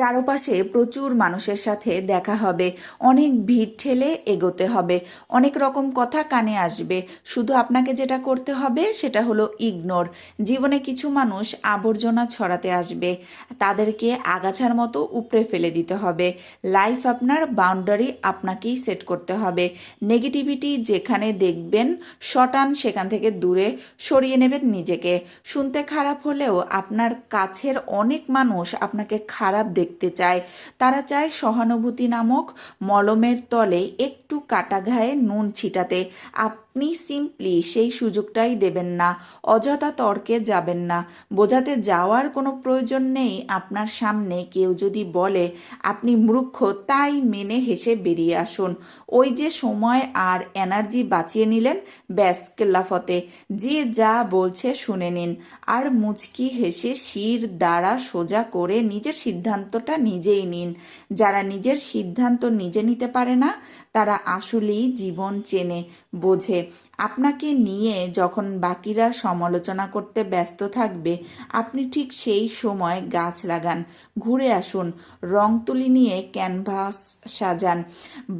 চারপাশে প্রচুর মানুষের সাথে দেখা হবে। অনেক ভিড় ঠেলে এগোতে হবে। অনেক রকম কথা কানে আসবে। শুধু আপনাকে যেটা করতে হবে সেটা হলো ইগনোর জীবনে কিছু মানুষ আবর্জনা ছড়াতে আসবে। তাদেরকে আগাছার মতো উপড়ে ফেলে দিতে হবে। লাইফ আপনার বাউন্ডারি আপনাকেই সেট করতে হবে। নেগেটিভিটি যেখানে দেখবেন, শটান সেখান থেকে দূরে সরিয়ে নেবেন নিজেকে। শুনতে খারাপ হলেও আপনার কাছের অনেক মানুষ আপনাকে খারাপ দেখতে চায়। তারা চায় সহানুভূতি নামক মলমের তলে একটু কাটা ঘায়ে নুন ছিটাতে। আপনি সিম্পলি সেই সুযোগটাই দেবেন না। অযথা তর্কে যাবেন না। বোঝাতে যাওয়ার কোনো প্রয়োজন নেই আপনার সামনে। কেউ যদি বলে, আপনি মূর্খ, তাই মেনে হেসে বেরিয়ে আসুন। ওই যে সময় আর এনার্জি বাঁচিয়ে নিলেন, ব্যাস, কেল্লাফতে। যে যা বলছে শুনে নিন। আর মুচকি হেসে শির দ্বারা সোজা করে নিজের সিদ্ধান্তটা নিজেই নিন। যারা নিজের সিদ্ধান্ত নিজে নিতে পারে না, তারা আসলেই জীবন চেনে, বোঝে। আপনাকে নিয়ে যখন বাকিরা সমালোচনা করতে ব্যস্ত থাকবে, আপনি ঠিক সেই সময় গাছ লাগান। ঘুরে আসুন, রং তুলি নিয়ে ক্যানভাস সাজান,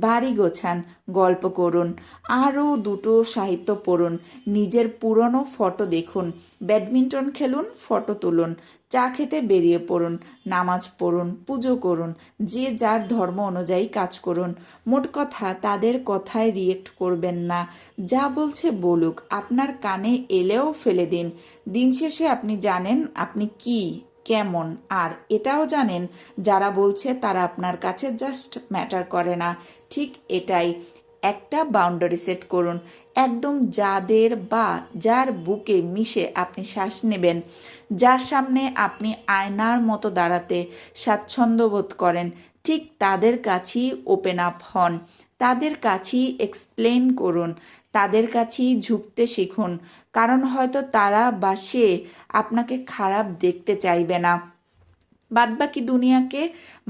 বাড়ি গোছান, গল্প করুন, আরও দুটো সাহিত্য পড়ুন, নিজের পুরনো ফটো দেখুন, ব্যাডমিন্টন খেলুন, ফটো তুলুন চা খেতে বেরিয়ে পড়ুন, নামাজ পড়ুন, পুজো করুন, যে যার ধর্ম অনুযায়ী কাজ করুন। মোট কথা, তাদের কথায় রিয়েক্ট করবেন না। যা বলছে বলুক, আপনার কানে এলেও ফেলে দিন। দিন শেষে আপনি জানেন আপনি কি, কেমন, আর এটাও জানেন, যারা বলছে তারা আপনার কাছে জাস্ট ম্যাটার করে না। ঠিক এটাই। একটা বাউন্ডারি সেট করুন। একদম যাদের বা যার বুকে মিশে আপনি শ্বাস নেবেন, যার সামনে আপনি আয়নার মতো দাঁড়াতে স্বাচ্ছন্দ্য বোধ করেন, ঠিক তাদের কাছেই ওপেন আপ হন। তাদের কাছেই এক্সপ্লেন করুন, তাদের কাছেই ঝুঁকতে শিখুন, কারণ হয়তো তারা বা সে আপনাকে খারাপ দেখতে চাইবে না। বাদবাকি দুনিয়াকে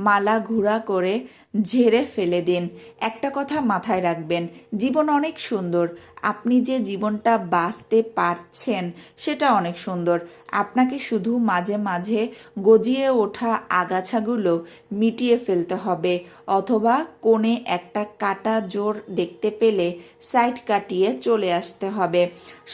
মালা ঘুরা করে ঝেড়ে ফেলে দিন। একটা কথা মাথায় রাখবেন, জীবন অনেক সুন্দর। আপনি যে জীবনটা বাঁচতে পারছেন সেটা অনেক সুন্দর। আপনাকে শুধু মাঝে মাঝে গজিয়ে ওঠা আগাছাগুলো মিটিয়ে ফেলতে হবে, অথবা কোণে একটা কাটা জোর দেখতে পেলে সাইড কাটিয়ে চলে আসতে হবে।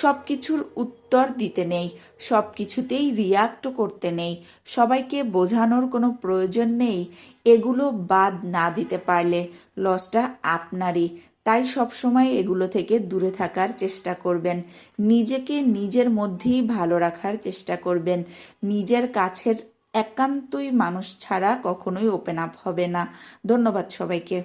সব কিছুর উত্তর দিতে নেই সব কিছুতেই রিয়াক্ট করতে নেই, সবাইকে বোঝানোর কোনো প্রয়োজন নেই, এগুলো বাদ না দিতে পারলে লসটা আপনারই, তাই সবসময় এগুলো থেকে দূরে থাকার চেষ্টা করবেন, নিজেকে নিজের মধ্যেই ভালো রাখার চেষ্টা করবেন, নিজের কাছের একান্তই মানুষ ছাড়া কখনোই ওপেন আপ হবে না, ধন্যবাদ সবাইকে।